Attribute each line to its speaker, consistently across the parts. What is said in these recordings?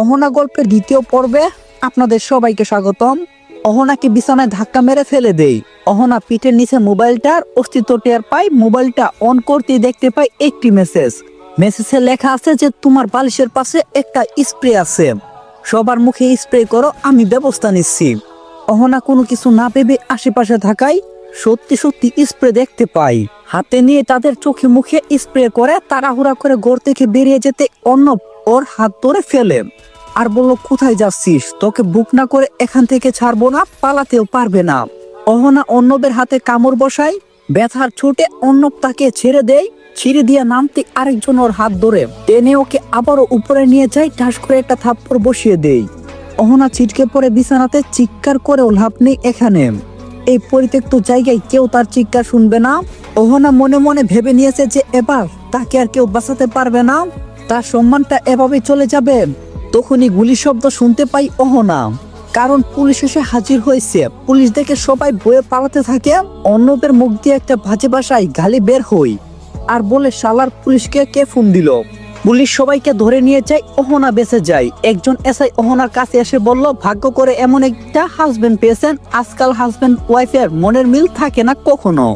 Speaker 1: অহনা গল্পের দ্বিতীয় পর্বে আপনাদের সবাইকে স্বাগতম। অহনাকে বিছানায় ধাক্কা মেরে ফেলে দেই। অহনা পিঠের নিচে মোবাইলটার অস্তিত্ব টের পাই, মোবাইলটা অন করতে দেখতে পাই একটি মেসেজ মেসেজে লেখা আছে যে, তোমার বালিশের পাশে একটা স্প্রে আছে। সবার মুখে স্প্রে করো, আমি ব্যবস্থা নিচ্ছি। অহনা কোনো কিছু না ভেবে আশেপাশে থাকায় সত্যি সত্যি স্প্রে দেখতে পাই। হাতে নিয়ে তাদের চোখে মুখে স্প্রে করে, তাড়াহুড়া করে ঘর থেকে বেরিয়ে যেতে অন্য ওর হাত ধরে ফেলে। আর বলল, কোথায় যাচ্ছিস? তোকে বুক না করে এখান থেকে ছাড়বো না, পালাতেও পারবে না। অহনা অন্নবের হাতে কামড় বসায়, ব্যথার ছোটে অন্নব তাকে ছেড়ে দেয়, ছিঁড়ে দিয়ে নামতে আরেকজন ওর হাত ধরে। টেনে ওকে আবারও উপরে নিয়ে যায় ঠাস করে একটা থাপ্পড় বসিয়ে দেয়। অহনা ছিটকে পড়ে বিছানাতে চিৎকার করেও লাভ নেই এখানে। এই পরিত্যক্ত জায়গায় কেউ তার চিৎকার শুনবে না। অহনা মনে মনে ভেবে নিয়েছে যে এবার তাকে আর কেউ বাঁচাতে পারবে না। তার সম্মানটা এভাবে চলে যাবে। তখনই গুলি শব্দ শুনতে পাই অহনা। কারণ পুলিশ এসে হাজির হয়েছে। পুলিশ দেখে সবাই বয়ে পালাতে থাকে। অন্যদের মুখ দিয়ে একটা বাজে বাসায় গালি বের হই। আর বলে শালার পুলিশকে কে ফোন দিল? পুলিশ সবাইকে ধরে নিয়ে যায় অহনা বেঁচে যায়। একজন এসআই অহনার কাছে এসে বলল, ভাগ্য করে এমন একটা হাজবেন্ড পেয়েছেন, আজকাল হাজবেন্ড ওয়াইফের মনের মিল থাকে না কখনো।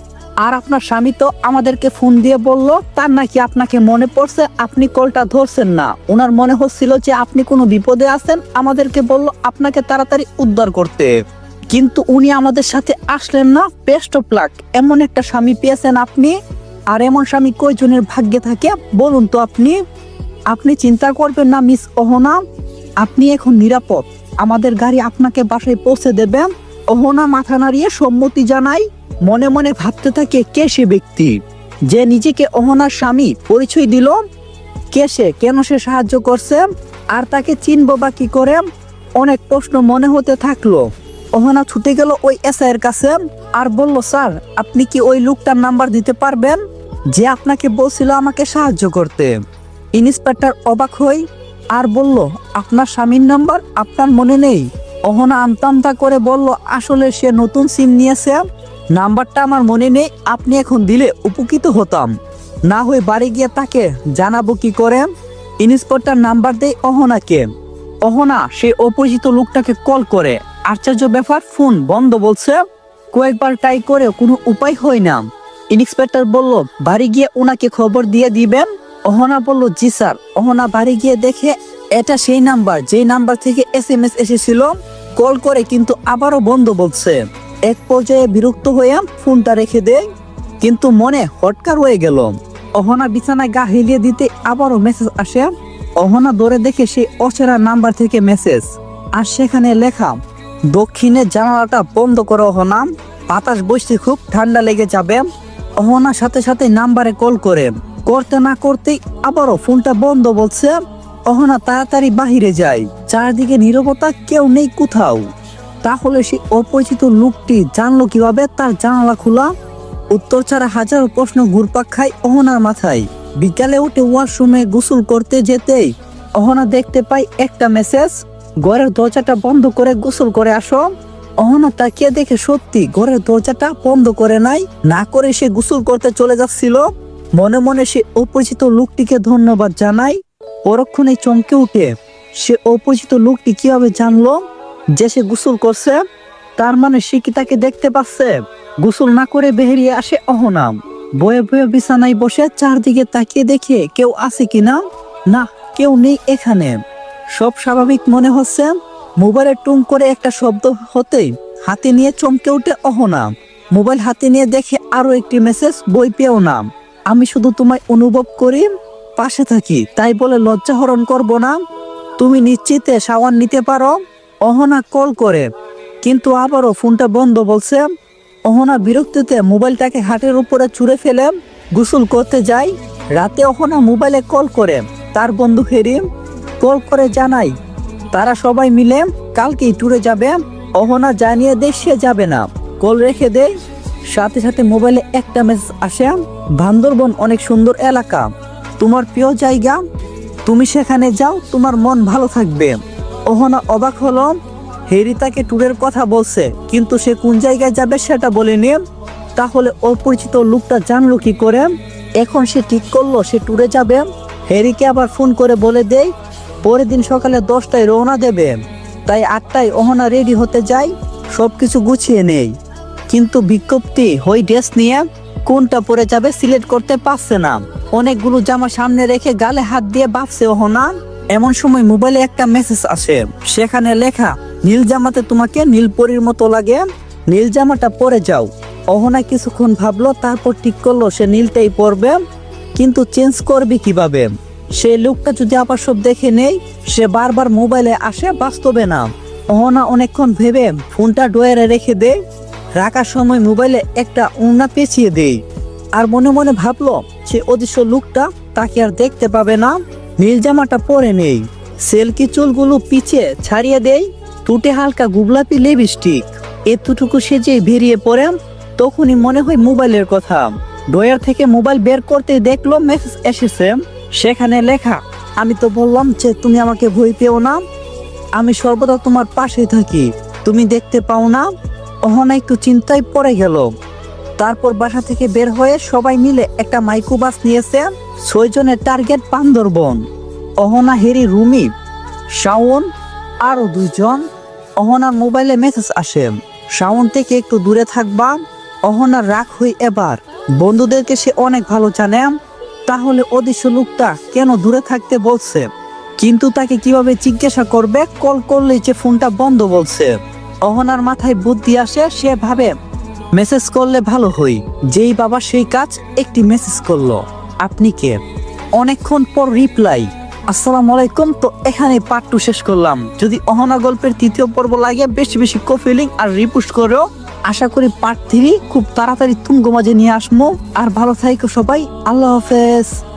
Speaker 1: আর আপনার স্বামী তো আমাদেরকে ফোন দিয়ে বলল, তার নাকি আপনাকে মনে পড়ছে, আপনি কলটা ধরছেন না। ওনার মনে হচ্ছিল যে আপনি কোনো বিপদে আছেন, আমাদেরকে বলল, আপনাকে তাড়াতাড়ি উদ্ধার করতে। কিন্তু উনি আমাদের সাথে আসলেন না বেস্ট অফ লাক এমন একটা স্বামী পেয়েছেন আপনি আর এমন স্বামী কয়জনের ভাগ্যে থাকে? বলুন তো আপনি। আপনি চিন্তা করবেন না, মিস অহনা। আপনি এখন নিরাপদ। আমাদের গাড়ি আপনাকে বাসায় পৌঁছে দেবেন অহনা মাথা নাড়িয়ে সম্মতি জানাই। মনে মনে ভাবতে থাকে, কে সে ব্যক্তি? যে নিজেকে অহনার স্বামী পরিচয় দিল। কে সে? কেন সে সাহায্য করছে? আর তাকে চিনবো বা কি করে? অনেক প্রশ্ন মনে হতে থাকল। অহনা ছুটে গেল ওই এসআইয়ের কাছে। আর বলল, স্যার, আপনি কি ওই লোকটার নাম্বার দিতে পারবেন? যে আপনাকে বলছিল আমাকে সাহায্য করতে। ইন্সপেক্টর অবাক হই আর বলল, আপনার স্বামীর নাম্বার আপনার মনে নেই? অহনা আমতামতা করে বলল, আসলে সে নতুন সিম নিয়েছে। নাম্বারটা আমার মনে নেই, আপনি এখন দিলে উপকৃত হতাম। না হয়ে বাড়ি গিয়ে তাকে জানাব কি করে? ইন্সপেক্টর নাম্বার দেয় অহনাকে। অহনা, সে অপরিচিত লোকটাকে কল করে। আশ্চর্য ব্যাপার, ফোন বন্ধ বলছে। কয়েকবার ট্রাই করে কোনো উপায় হয় না। ইন্সপেক্টর বলল, বাড়ি গিয়ে ওনাকে খবর দিয়ে দিবেন? অহনা বলল, জি স্যার। অহনা বাড়ি গিয়ে দেখে, এটা সেই নাম্বার। যেই নাম্বার থেকে এস এম এস এসেছিল, কল করে কিন্তু আবারও বন্ধ বলছে। এক পর্যায়ে বিরক্ত হয়ে ফোনটা রেখে দেয়, কিন্তু মনে হটকার হয়ে গেল। অহনা বিছানায় গা হিলিয়ে দিতে আবারও মেসেজ আসে। অহনা দৌড়ে দেখে সেই অচেনা নাম্বার থেকে মেসেজ আর সেখানে লেখা দক্ষিণের জানালাটা বন্ধ করো অহনা। বাতাস বসতে খুব ঠান্ডা লেগে যাবে। অহনা সাথে সাথে নাম্বারে কল করে। করতে না করতেই আবারও ফোনটা বন্ধ বলছে। অহনা তাড়াতাড়ি বাহিরে যায়। চারদিকে নীরবতা কেউ নেই কোথাও। তাহলে সেই অপরিচিত লোকটি জানলো কীভাবে তার জানালা খোলা? উত্তর ছাড়া হাজারো প্রশ্ন ঘুরপাক খায় অহনার মাথায়। বিকালে উঠে ওয়াশরুমে গোসল করতে যেতেই অহনা দেখতে পাই একটা মেসেজ। ঘরের দরজাটা বন্ধ করে গোসল করে আসো। অহনা তাকিয়ে দেখে সত্যি ঘরের দরজাটা বন্ধ করে নাই। না করে সে গোসল করতে চলে যাচ্ছিল। মনে মনে সে অপরিচিত লোকটিকে ধন্যবাদ জানাই পরক্ষণে চমকে উঠে সে অপরিচিত লোকটি কীভাবে জানলো যে সে গোসল করছে? তার মানে সে কি তাকে দেখতে পাচ্ছে? গোসল না করে বেরিয়ে আসে অহনাম বয়ে বয়ে বিছানায় বসে চারদিকে তাকিয়ে দেখে কেউ আছে কিনা? না, কেউ নেই এখানে। সব স্বাভাবিক মনে হচ্ছে। মোবাইলে টুং করে একটা শব্দ হতেই হাতে নিয়ে চমকে উঠে অহনা। মোবাইল হাতে নিয়ে দেখে আরও একটি মেসেজ বই পেও না। আমি শুধু তোমায় অনুভব করি, পাশে থাকি। তাই বলে লজ্জা হরণ করব না। তুমি নিশ্চিতে সাওয়ার নিতে পারো? অহনা কল করে। কিন্তু আবারও ফোনটা বন্ধ বলছে। অহনা বিরক্তিতে মোবাইলটাকে হাটের উপরে ছুঁড়ে ফেলে, গোসল করতে যায়। রাতে অহনা মোবাইলে কল করে। তার বন্ধু হেরিম কল করে জানাই তারা সবাই মিলে কালকেই ট্যুরে যাবে। অহনা জানিয়ে দেয় সে যাবে না। কল রেখে দেয় সাথে সাথে মোবাইলে একটা মেসেজ আসে। বান্দরবন অনেক সুন্দর এলাকা। তোমার প্রিয় জায়গা? তুমি সেখানে যাও, তোমার মন ভালো থাকবে। অহনা অবাক হলো। হেরি তাকে ট্যুরের কথা বলছে, কিন্তু সে কোন জায়গায় যাবে সেটা বলেনি। তাহলে অপরিচিত লোকটা জানলো কি করে? এখন সে ঠিক করল, সে ট্যুরে যাবে। হ্যারিকে আবার ফোন করে বলে দেয় পরের দিন সকালে দশটায় রওনা দেবে। তাই আটটায় অহনা রেডি হতে যায় সবকিছু গুছিয়ে নেই। কিন্তু বিজ্ঞপ্তি, হই ড্রেস নিয়ে কোনটা পরে যাবে সিলেক্ট করতে পারছে না। অনেকগুলো জামা সামনে রেখে গালে হাত দিয়ে ভাবছে অহনা এমন সময় মোবাইলে একটা মেসেজ আসে। সেখানে লেখা, নীল জামাতে তোমাকে নীল পরীর মতো লাগে। নীল জামাটা পরে যাও। অহনা কিছুক্ষণ ভাবলো, তারপর ঠিক করল, সে নীলটাই পরবে। কিন্তু চেঞ্জ করবে কীভাবে? সেই লোকটা যদি আবার সব দেখে নেই, সে বারবার মোবাইলে আসে, বাস্তবে না। অহনা অনেকক্ষণ ভেবে ফোনটা ডোয়ারে রেখে দেয়, রাখার সময় মোবাইলে একটা উন্না পেঁচিয়ে দেই আর মনে মনে ভাবলো, সে অদৃশ্য লোকটা তাকে আর দেখতে পাবে না। নীল জামাটা পরে নেই। সেলকি চুলগুলো পিছে ছাড়িয়ে দেই টুটে হালকা গুবলাপি লিপস্টিক। এতটুকু সেজে বেরিয়ে পড়ে, তখনই মনে হয় মোবাইলের কথা। ডয়ার থেকে মোবাইল বের করতে দেখল মেসেজ এসেছে। সেখানে লেখা, আমি তো বললাম যে তুমি আমাকে ভয় পেও না। আমি সর্বদা তোমার পাশে থাকি। তুমি দেখতে পাও না? অহনা একটু চিন্তায় পড়ে গেল। তারপর বাসা থেকে বের হয়ে সবাই মিলে একটা মাইক্রোবাস নিয়েছে, ছয়জনের টার্গেট বান্দরবন। অহনা, হেরি, রুমি, শাওন আরও দুইজন। অহনার মোবাইলে মেসেজ আসে, শাওন, থেকে একটু দূরে থাকবা। অহনার রাগ হই এবার। বন্ধুদেরকে সে অনেক ভালো জানে। তাহলে অদৃশ্য লোকটা কেন দূরে থাকতে বলছে? কিন্তু তাকে কীভাবে জিজ্ঞাসা করবে? কল করলেই যে ফোনটা বন্ধ বলছে। অহনার মাথায় বুদ্ধি আসে, সে ভাবে মেসেজ করলে ভালো হই। যেই বাবা সেই কাজ, একটি মেসেজ করল। আপনি কে? অনেকক্ষণ পর রিপ্লাই আসসালামু আলাইকুম। তো এখানে পার্ট টু শেষ করলাম। যদি অহনা গল্পের তৃতীয় পর্ব লাগে, বেশি বেশি কফিলিং আর রিপোস্ট করো আশা করি পার্ট থ্রি খুব তাড়াতাড়ি তুঙ্গ মাঝে নিয়ে আসব আর ভালো থাইকো সবাই। আল্লাহ হাফেজ।